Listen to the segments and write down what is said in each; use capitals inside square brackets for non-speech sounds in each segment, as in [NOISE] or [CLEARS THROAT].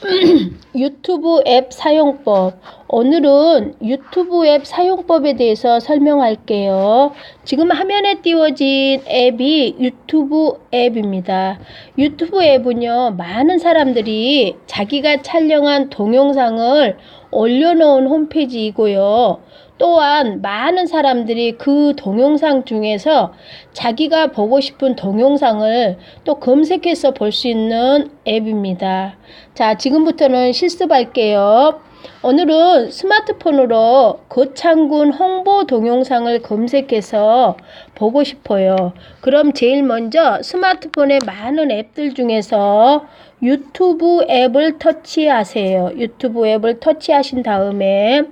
[CLEARS THROAT] 유튜브 앱 사용법. 오늘은 유튜브 앱 사용법에 대해서 설명할게요. 지금 화면에 띄워진 앱이 유튜브 앱입니다. 유튜브 앱은요, 많은 사람들이 자기가 촬영한 동영상을 올려놓은 홈페이지이고요. 또한 많은 사람들이 그 동영상 중에서 자기가 보고 싶은 동영상을 또 검색해서 볼 수 있는 앱입니다. 자, 지금부터는 실습할게요. 오늘은 스마트폰으로 거창군 홍보 동영상을 검색해서 보고 싶어요. 그럼 제일 먼저 스마트폰의 많은 앱들 중에서 유튜브 앱을 터치하세요. 유튜브 앱을 터치하신 다음에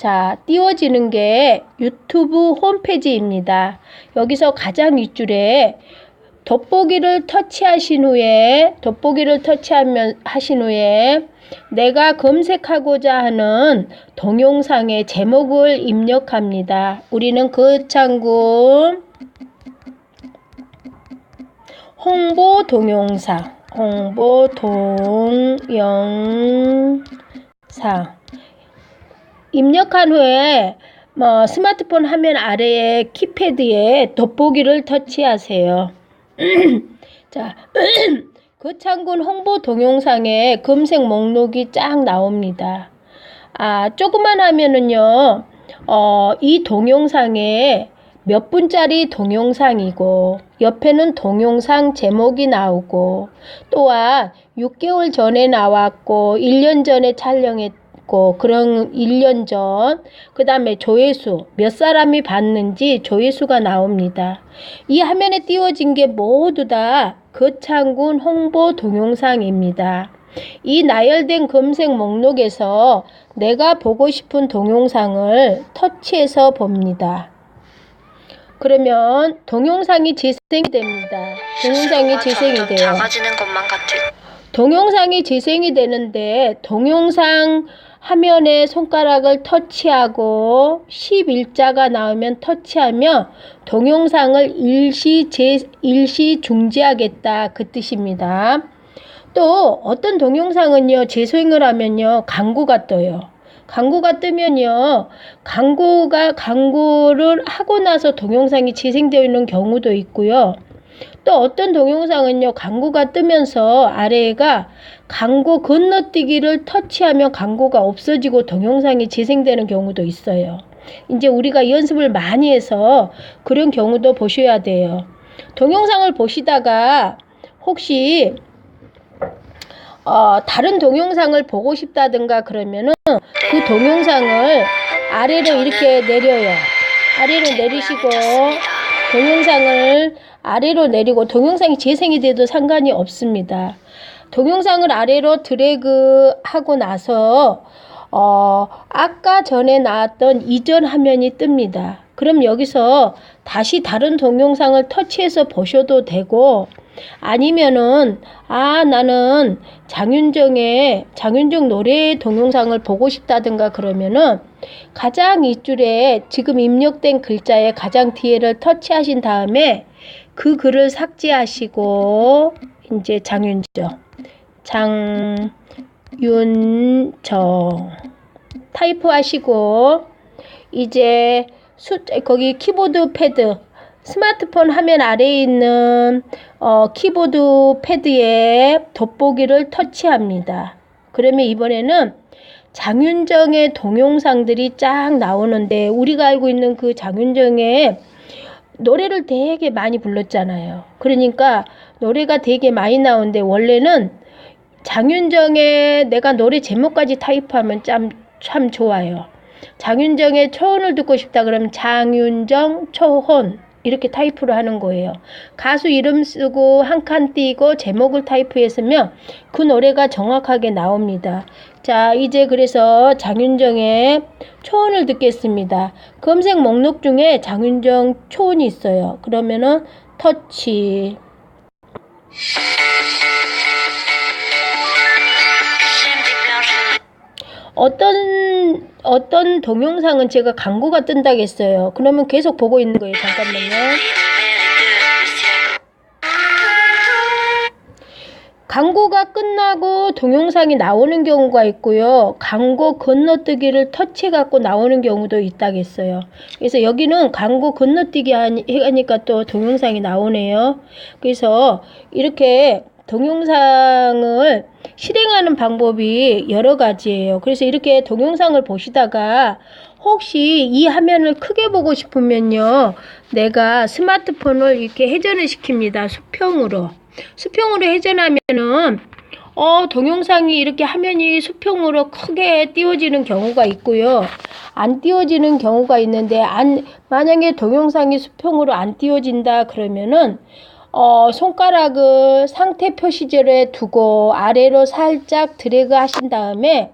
자, 띄워지는 게 유튜브 홈페이지입니다. 여기서 가장 윗줄에 돋보기를 터치하신 후에 돋보기를 터치하면 하신 후에 내가 검색하고자 하는 동영상의 제목을 입력합니다. 우리는 거창군 홍보 동영상 홍보 동영상 입력한 후에 뭐 스마트폰 화면 아래에 키패드에 돋보기를 터치하세요. [CLEARS THROAT] 자, [CLEARS THROAT] 거창군 홍보 동영상에 검색 목록이 쫙 나옵니다. 아, 조그만 하면은요, 어, 이 동영상에 몇 분짜리 동영상이고, 옆에는 동영상 제목이 나오고, 또한 6개월 전에 나왔고, 1년 전에 촬영했 있고 그런 1년 전, 그 다음에 조회수, 몇 사람이 봤는지 조회수가 나옵니다. 이 화면에 띄워진 게 모두 다 거창군 홍보 동영상입니다. 이 나열된 검색 목록에서 내가 보고 싶은 동영상을 터치해서 봅니다. 그러면 동영상이 재생이 됩니다. 동영상이 재생이 돼요. 작아지는 것만 같을 동영상이 재생이 되는데 동영상 화면에 손가락을 터치하고 11자가 나오면 터치하며 동영상을 일시 제, 일시 중지하겠다 그 뜻입니다. 또 어떤 동영상은요 재생을 하면요 광고가 떠요. 광고가 뜨면요 광고가 광고를 하고 나서 동영상이 재생되어 있는 경우도 있고요. 또 어떤 동영상은요, 광고가 뜨면서 아래가 광고 건너뛰기를 터치하면 광고가 없어지고 동영상이 재생되는 경우도 있어요. 이제 우리가 연습을 많이 해서 그런 경우도 보셔야 돼요. 동영상을 보시다가 혹시 어, 다른 동영상을 보고 싶다든가 그러면은 그 동영상을 아래로 이렇게 내려요. 아래로 내리시고 동영상을 아래로 내리고 동영상이 재생이 돼도 상관이 없습니다. 동영상을 아래로 드래그 하고 나서 어, 아까 전에 나왔던 이전 화면이 뜹니다. 그럼 여기서 다시 다른 동영상을 터치해서 보셔도 되고 아니면은 아 나는 장윤정의 장윤정 노래 동영상을 보고 싶다든가 그러면은 가장 윗줄에 지금 입력된 글자의 가장 뒤에를 터치하신 다음에 그 글을 삭제하시고 이제 장윤정 장윤정 타이프하시고 이제 숫자 거기 키보드 패드 스마트폰 화면 아래에 있는 어, 키보드 패드에 돋보기를 터치합니다. 그러면 이번에는 장윤정의 동영상들이 쫙 나오는데 우리가 알고 있는 그 장윤정의 노래를 되게 많이 불렀잖아요. 그러니까 노래가 되게 많이 나오는데 원래는 장윤정의 내가 노래 제목까지 타입하면 참, 참 좋아요. 장윤정의 초혼을 듣고 싶다 그러면 장윤정 초혼 이렇게 타이프를 하는 거예요. 가수 이름 쓰고 한 칸 띄고 제목을 타이프했으면 그 노래가 정확하게 나옵니다. 자, 이제 그래서 장윤정의 초원을 듣겠습니다. 검색 목록 중에 장윤정 초원이 있어요. 그러면은 터치. 어떤 어떤 동영상은 제가 광고가 뜬다겠어요. 그러면 계속 보고 있는 거예요. 잠깐만요. 광고가 끝나고 동영상이 나오는 경우가 있고요. 광고 건너뛰기를 터치해 갖고 나오는 경우도 있다겠어요. 그래서 여기는 광고 건너뛰기 하니- 하니까 또 동영상이 나오네요. 그래서 이렇게 동영상을 실행하는 방법이 여러 가지예요. 그래서 이렇게 동영상을 보시다가 혹시 이 화면을 크게 보고 싶으면요. 내가 스마트폰을 이렇게 회전을 시킵니다. 수평으로. 수평으로 회전하면은 어, 동영상이 이렇게 화면이 수평으로 크게 띄워지는 경우가 있고요. 안 띄워지는 경우가 있는데 안 만약에 동영상이 수평으로 안 띄워진다 그러면은 어, 손가락을 상태 표시절에 두고 아래로 살짝 드래그 하신 다음에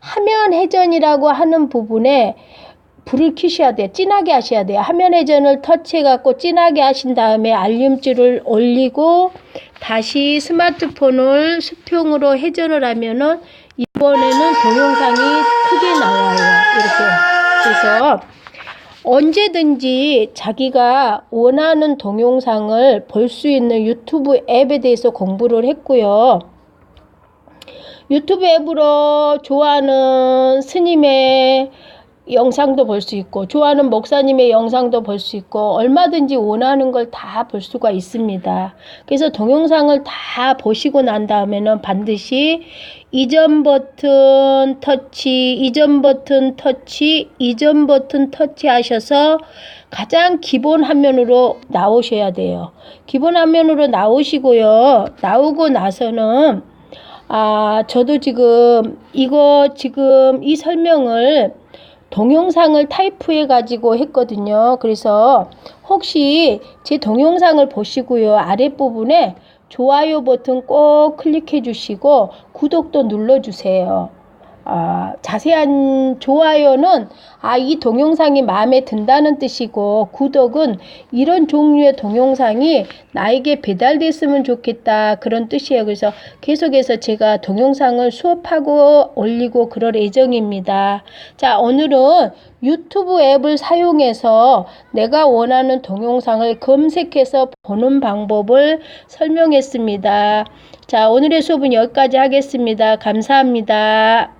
화면 회전이라고 하는 부분에 불을 켜셔야 돼요. 진하게 하셔야 돼요. 화면 회전을 터치해 갖고 진하게 하신 다음에 알림줄을 올리고 다시 스마트폰을 수평으로 회전을 하면은 이번에는 동영상이 크게 나와요. 이렇게. 그래서 언제든지 자기가 원하는 동영상을 볼 수 있는 유튜브 앱에 대해서 공부를 했고요. 유튜브 앱으로 좋아하는 스님의 영상도 볼 수 있고, 좋아하는 목사님의 영상도 볼 수 있고, 얼마든지 원하는 걸 다 볼 수가 있습니다. 그래서 동영상을 다 보시고 난 다음에는 반드시 이전 버튼 터치, 이전 버튼 터치, 이전 버튼 터치 하셔서 가장 기본 화면으로 나오셔야 돼요. 기본 화면으로 나오시고요. 나오고 나서는 아, 저도 지금 이거 지금 이 설명을 동영상을 타이프해 가지고 했거든요. 그래서 혹시 제 동영상을 보시고요. 아랫부분에 좋아요 버튼 꼭 클릭해 주시고 구독도 눌러 주세요. 아, 자세한 좋아요는 아, 이 동영상이 마음에 든다는 뜻이고 구독은 이런 종류의 동영상이 나에게 배달됐으면 좋겠다 그런 뜻이에요. 그래서 계속해서 제가 동영상을 수업하고 올리고 그럴 예정입니다. 자, 오늘은 유튜브 앱을 사용해서 내가 원하는 동영상을 검색해서 보는 방법을 설명했습니다. 자, 오늘의 수업은 여기까지 하겠습니다. 감사합니다.